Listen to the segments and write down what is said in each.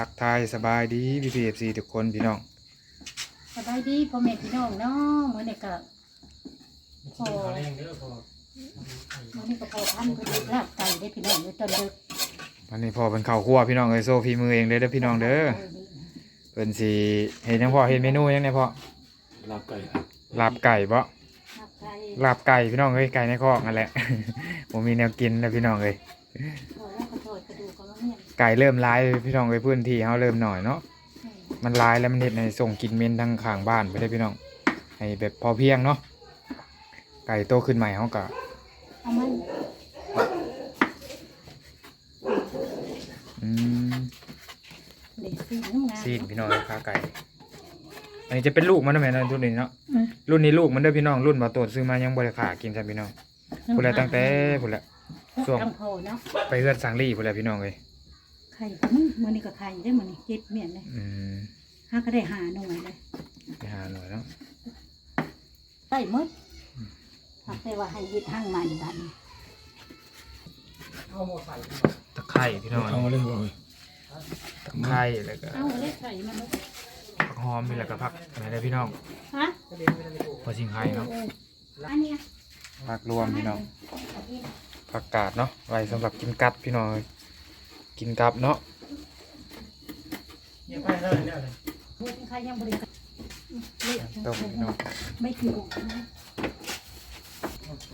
ทักทายสบายดีพี่พีเอฟซีทุกคนพี่น้องสบายดีพ่อแม่พี่น้องเนาะมื้อนี้ก็โอ้แรงเด้อพอมื้อนี้ก็พอพันธุ์เพิ่นเฮ็ดลาบไก่ได้พี่น้องอยู่ตอนดึกวันนี้พอเป็นข้าวคั่วพี่น้องเอ้ยโซฟีมือเองเลยเด้อพี่น้องเด้อเพิ่นสิเห็นยังพอเห็นเมนูยังไงพอลาบไก่ลาบไก่บ่ลาบไก่ลาบไก่พี่น้องเอ้ยไก่ในคอกนั่นแหละผมมีแนวกินแล้วพี่น้องเอ้ย ไก่เริ่มร้ายพี่น้องเอ้ยพื้นที่เฮาเริ่มหน่อยเนาะมันร้ายแล้วมันเฮ็ดให้ส่งกลินเหม็นทางข้างบ้านไปได้อพี่น้องให้แบบพอเพียงเนาะไก่โตขึ้นใหม่เฮาก็เอามันอืมเด็กสีน้ำงามซีนพี่น้องเอ้ยขาไก่ อันนี้จะเป็นลูกมันนะแม่เนาะรุ่นนี้เนาะอืมรุ่นนี้ลูกมันเด้อพี่น้องรุ่นบ่โตดซื้อมายังบ่ได้ขากินซั่นพี่น้องพุ่นแหละตั้งแต่พุ่นแหละช่วงตั้งโพเนาะ ไปเฮือนสังลีพุ่นแหละพี่น้องเอ้ยไข่ก็มึงมื้อนี้ก็ไข่ได้มื้อนี้เจ็ดเมี่ยงเลยอืมหาก็ได้หาหน่วยเลยไปหาหน่อยเนาะได้หมดถ้าแต่ว่าให้ยึดทางมันบัดนี้เอาหมดใส่ตะไคร้พี่น้องเอาเลยบ่เอ้ยตะไคร้แล้วก็เอาเลยไข่มันเลยผักหอมนี่แล้วก็ผักอะไรเด้อพี่น้องฮะพอสิงไข่เนาะอันเนี้ยผักรวมพี่น้องผักกาดเนาะไว้สำหรับกินกับพี่น้องเอ้ย กินกับเนาะเนี่ยไปเลยเนี่ยเลยพูดใครยังบริการเละต้มพี่น้องไม่ถูกนะ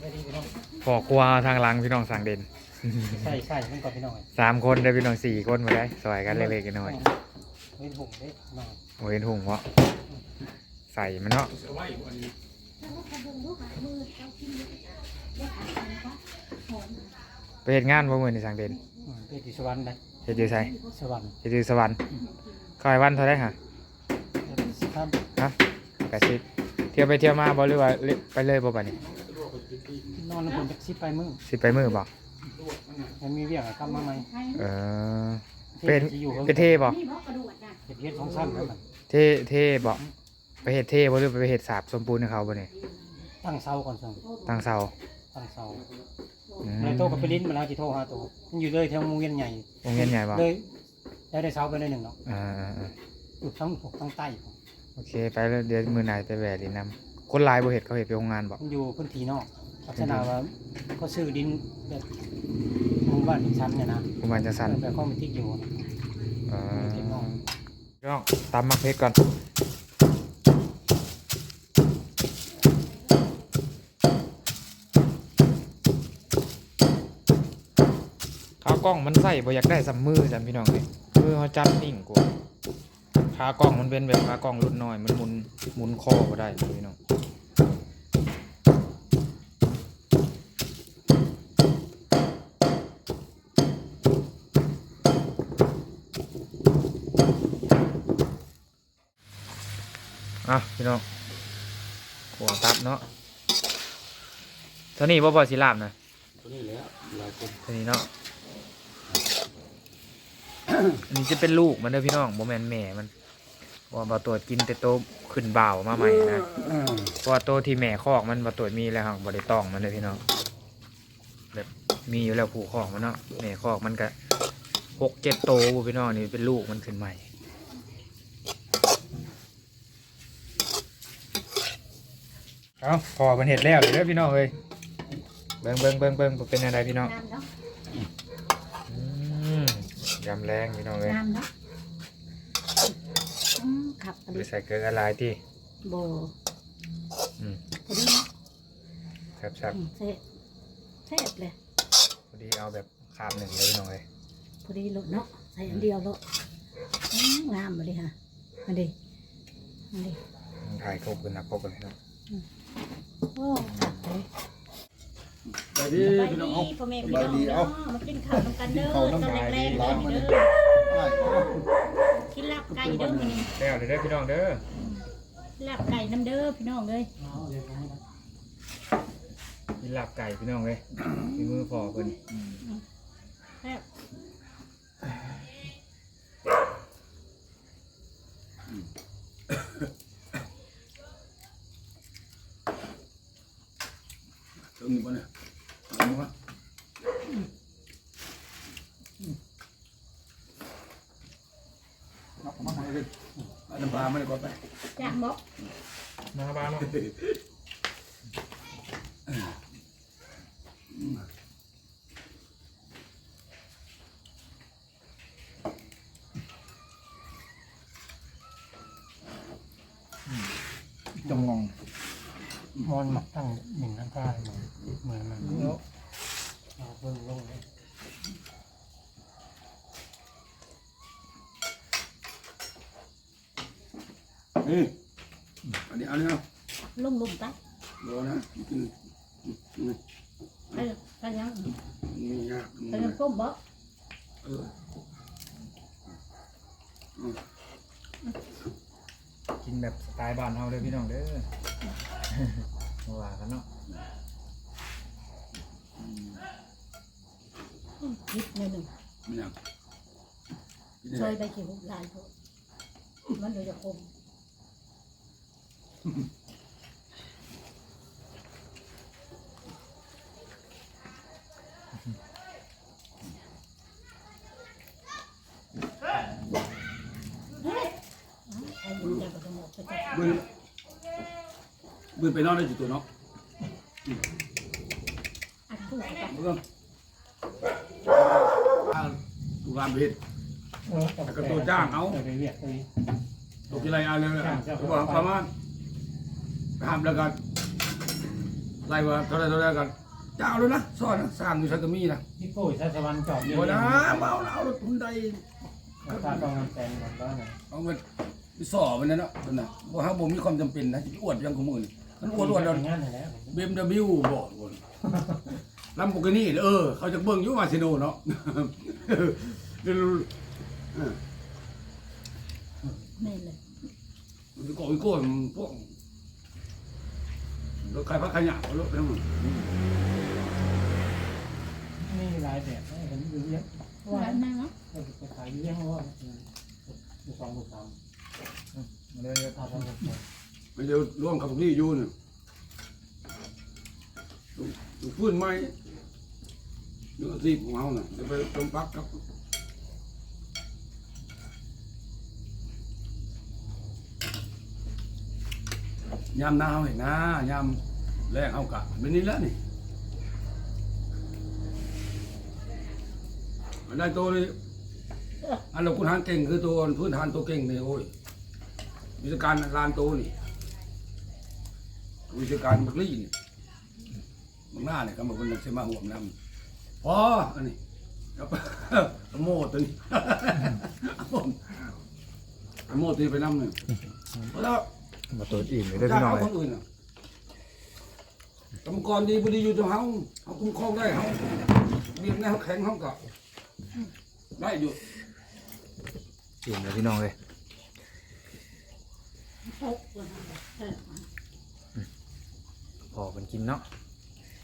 ไม่ดีพี่น้องพอครัวทางหลังพี่น้องสั่งเด่นใส่ใส่มันก่อนพี่น้องสามคนได้อพี่น้องสี่คนมาได้สวยกันเล็กๆน้อยเว้นหุ่มเด้น้องๆโอ้ยเห็นหุ่งวะใส่มันเนาะไปเฮ็ดงานบ่มื้อนี่สั่งเด่น อืมเป็นที่สวรรค์ได้เฮ็ดอยู่ไสสวรรค์เฮ็ดอยู่สวรรค์คอยวันเท่าไดฮะสิครับฮะกะสิเที่ยวไปเที่ยวมาบ่หรือว่าเล่นไปเลยบ่บัดนี้นอนแล้วผมจะสิไปมื้อสิไปมื้อบ่มันมีเวียงให้กลับมาใหม่เออเป็นที่อยู่ไปเท่บ่นี่บอกกระดูกนะเฮ็ดเฮ็ดของสั้นแล้วมันเท่เท่บ่ไปเฮ็ดเท่บ่หรือไปเฮ็ดสาบสมปูนให้เขาบ่นี่ตั้งเสาก่อนสั่งตั้งเสาตั้งเสา อืมแล้วโตกับไปลิ้นมาแล้วสิโทรหาโตมันอยู่เลยแถวโรงเรียนใหญ่โรงเรียนใหญ่บ่เลยได้ได้เสาไปเลยหนึ่งเนาะอ่าอ่าอยู่ทั้งปกทั้งใต้โอเค ไปแล้วเดี๋ยวมื้อหน้าจะแวะดินนำคนหลายบ่เฮ็ดเขาเฮ็ดไปโรงงานบ่มันอยู่พื้นที่นอกลักษณะว่าก็ซื้อดินแบบหมู่บ้านดินชั้นเนี่ยนะประมาณจังซั่นแบบข้อมันทิกอยู่นะเออเก็บน้องน้องตำมักเพชรก่อน กล้องมันใส่บ่อยากได้สำมือจันพี่น้องเลยมือเขาจับนิ่งกว่าขากล้องมันเป็นแบบขากล้องรุ่นน้อย มันหมุนหมุนคอบ่ได้พี่น้องอะพี่น้องหัวตับเนาะเท่านี้บ่พอสิลาบนะตัวนี้แล้วหลายคนเท่านี้เนาะ อันนี้จะเป็นลูกมันเด้อพี่น้องบ่แมนแม่มันว่าบ่ตรวกินแต่โตขึ้นบ่าวมาใหม่นะเพราะว่าโตที่แม่คอกมันบ่ตรวมีแล้วครับบ่ได้ตองมันเลยพี่น้องแบบมีอยู่แล้วผูกคอกมันเนาะแม่คอกมันก็หกเจ็ดโตบ่พี่น้องนี่เป็นลูกมันขึ้นใหม่เอาพอมันเห็ดแล้วเลยเด้อพี่น้องเอ้ยเบิ่งเบิ่งเบิ่งเบิ่งเป็นอะไรพี่น้อง งามเนาะ อืม ยำแรงพี่น้องเอ้ยงามเนาะอืมขับอันไปนี้ใส่เกลือละลายที่โบอืมพอดีเนาะแซ่บอืมเซ่เซ่บเลย ๆพอดีเอาแบบคาบหนึ่งเลยพี่น้องเอ้ยพอดีโลดเนาะใส่อันเดียวโลดอืมงามมาดิฮะมาดิมาดิถ่ายครบกันนะครบกันพี่น้องโอ้ขับเลย ไปดีไปพี่น้องดีเอาพ่อแม่พี่น้องเนาะมากินข้าวน้ำกันเด้อตอนแรกๆร้านเลมันยเนี่ยเด้ออ้ายเอากินลาบไก่เด้อมื้อนี้แล้วเดี๋ยวได้อพี่น้องเด้อลาบไก่น้ำเด้อพี่น้องเลยเอาเดี๋ยวตรงนี้นะกินลาบไก่พี่น้องเลยมีมือพอเพิ่นแซ่บ ถึงบ่เนี่ยเอามา อ ดิเอาน้ำปลาไม่ได้ก็ไป จ้างบอกมาบ้านเนาะจงงงมอนหมักตั้งหนึ่งข้างใต้เหมือนเหมือนมันเอาเพิ่งลงเลย นี่อันนี้เอาเนี่ยลุ่มลุ่มๆตะรอนะกินนี่ไปไปยังนี่ยากไปยังก้มบ่เออกินแบบสไตล์บ้านเฮาเด้อพี่น้องเด้อมาว่ากันเนาะคิดหน่อยหนึ่งไม่ยากกินซได้อยไปกี่หุบลายพวกมันเดี๋ยวจะคม เฮ้ยไอ้บุญจะไปสมองไปจับบืนบืนไปนอนได้จุดตัวเนาะอัดผู้กับเมื่อตุลาเบ็ดเออแต่ก็ตัวจ้างเอาไปเรียกไปตกที่ไรเอาเลยเขาบอกประมาณ ห้ามแล้วกันไล่ว่าเท่าไรเท่าไรกันเจ้าเลยนะสอนนะสร้างอยู่สักกะมีนะนี่โก้ยชาสวรรค์จอบเรียโอ้นะเมาแล้วเอารถทุนใดราคาต้องแสนก่อนบ้างนะเอาเงินไปสอบมันนั่นเนาะนั่นนะว่าฮะผมมีความจำเป็นนะจะอวดยังขมือนี่มันอวดอวดแล้วงานแล้วเบมดบิวบอกคนลำโบกินี่เออ เขาจะเบิ่งอยุมาซิโนเนาะเดี๋ยวแม่เลยมันจะก่อวิโก้มันพวก รถใครพักขยะรถไปทั้งหมดนี่รายแบบเห็นอยู่เยอะว่าแม่เนาะจะขายเยอะเพราะว่าอยู่สองหมื่นสามมาเลยถ้าทำมันจะร่วมกับพวกนี้อยู่เนี่ยถูกฟื้นไหมเนื้อที่ของเราเนี่ยจะไปต้มปักกับ ยามหนาวเห็นนะยามแรกเอากะเป็นนี้แล้วนี่อันได้ตัวนี้อันเราคุณทานเก่งคือตัวพื้นฐานตัวเก่งนี่โอ้ยวิชาการลานตัวนี่วิชาการบักลี่นี่บางหน้าเนี่ยก็มาคนนึงจะมาห่วงนำพออันนี้ครับโม่ตัวนี้โม่ตัวนี้ไปนำหนึ่งแล้ว มาตัวอิ่มเลยเด้อจ้าพี่น้องเอาเลคยนอื่นอะกรรมกรดีบุดีอยู่ตรงเฮาเขาคุ้มครองได้เฮาเบียดในเฮาแข็งเฮาก็ได้อยู่อิ่มเลยพี่น้องเลยโป๊กเลยเออพอกันกินเนาะ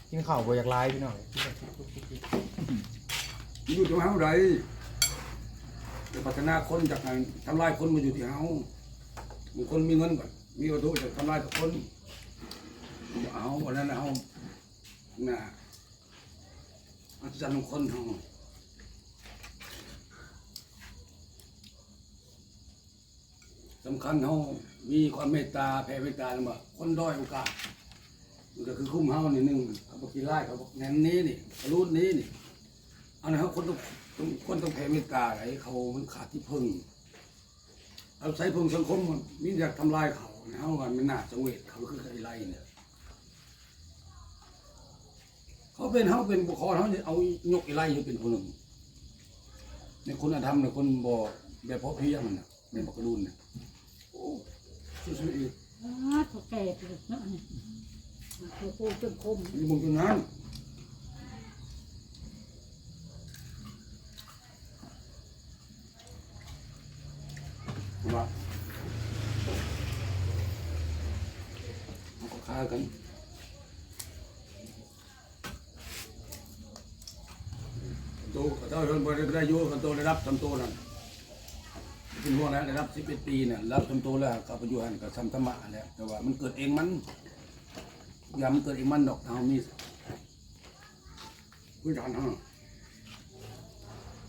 กินข้าวบ่อยากลายพี่น้องเลยอยู่ตรงเฮาใดจะพัฒนาคนจากการทำลายคนมาอยู่ที่เฮาบางคนมีเงินก่อน มีวัตถุจะทำลายคนเอาวันนั้นเอาน่ะอัศจรรย์ของคนเฮาสำคัญเฮามีความเมตตาแผ่เมตตาแล้วบ่คนด้อยโอกาสมันก็คือคุ้มเฮานี่หนึงเขาบอกกินไล่เขาบอกแนนนี้นี่รุ่นนี้นี่อันนั้เขาคนต้องต้องคนต้องแผ่เมตตาไอ้เขามันขาดที่พึ่งเอาใช้พึ่งสังคมมันมิอยากทำลายเขา เนี่ยเขากันมันน่าสังเวชเขาคือไอ้ไรเนี่ยเขาเป็นเขาเป็นบุคคลเขาเนี่ยเอายกไอ้ไรอยู่เป็นคนหนึ่งในคุณธรรมในคนบ่แบบพอเพียงมันน่ะในบอกกระดุนเนี่ยโอ้สุดๆอีกอ่าตัวแก่เลยเนาะเนี่ยตัวปูจนคมมีมุงตรงนั้นว่าเขาก็ฆ่ากันโตก็เท่าคนบริได้อยุ่กันโตได้รับทำโตนั่นเป็นห่วงแล้วได้รับสิบเอ็ดปีเนี่ยรับทำโตแล้วกับประโยชน์กับทำธรรมะแล้วแต่ว่ามันเกิดเองมันอย่ามันเกิดเองมันดอกทางมีผู้จัดฮะ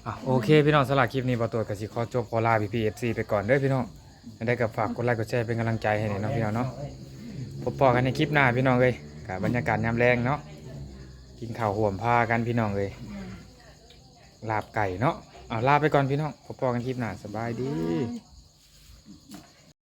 อะโอเคพี่น้องสำหรับคลิปนี้บ่ตัวก็สิขอจบขอลาพี่พีเอฟซีไปก่อนเด้อพี่น้องได้กับฝากกดไลค์กดแชร์เป็นกำลังใจให้หน่อยเนาะพี่น้องเนาะ พบปอกันในคลิปหน้าพี่น้องเลยกับบรรยากาศยามแรงเนาะกินข้าวห่วมผ้ากันพี่น้องเลยลาบไก่เนาะเอาลาไปก่อนพี่น้องพบปอกันคลิปหน้าสบายดี